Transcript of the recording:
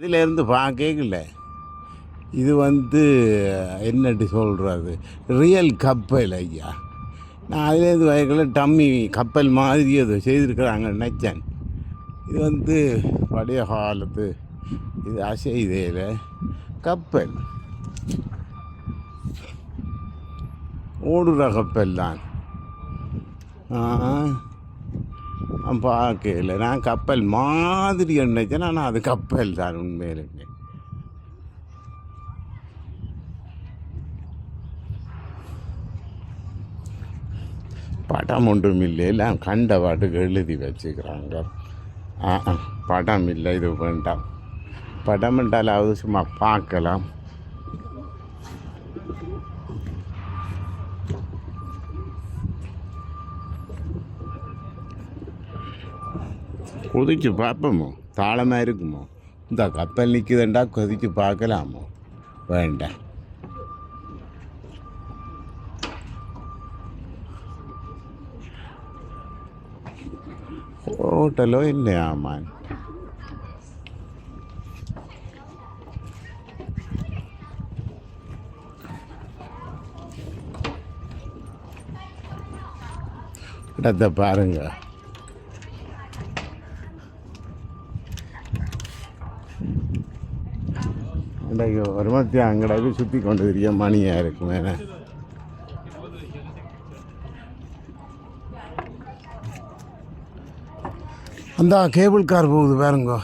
இதிலேருந்து பார்க்கல இது வந்து என்னட்டு சொல்கிறது ரியல் கப்பல் ஐயா. நான் அதுலேருந்து வயக்கில் டம்மி கப்பல் மாதிரி அது செய்திருக்கிறாங்க நினச்சேன். இது வந்து பழைய காலத்து இது அசைதையில் கப்பல். ஓடுற கப்பல் தான். பார்க்கல. நான் கப்பல் மாதிரி நினைச்சேன் ஆனால் அது கப்பல் தான் உண்மையிலுமே படம் ஒன்றும் இல்லை. எல்லாம் கண்ட பாட்டுக்கு எழுதி வச்சுக்கிறாங்க. ஆ படம் இல்லை. இது வேண்டாம். படம் என்றாலாவது சும்மா பார்க்கலாம். கொதிச்சு பார்ப்போமோ? தாளமாக இருக்குமோ? இந்த கப்பல் நிற்குதுண்டா கொதிச்சு பார்க்கலாமோ? வேண்டாம் ஹோட்டலோ இல்லையாமான் இடத்தை பாருங்க. இன்றைக்கு ஒரு மத்தியம் அங்கடாக்கு சுற்றி கொண்டு தெரிய மணியாக இருக்கும் வேணா அந்த கேபிள் கார் போகுது பாருங்க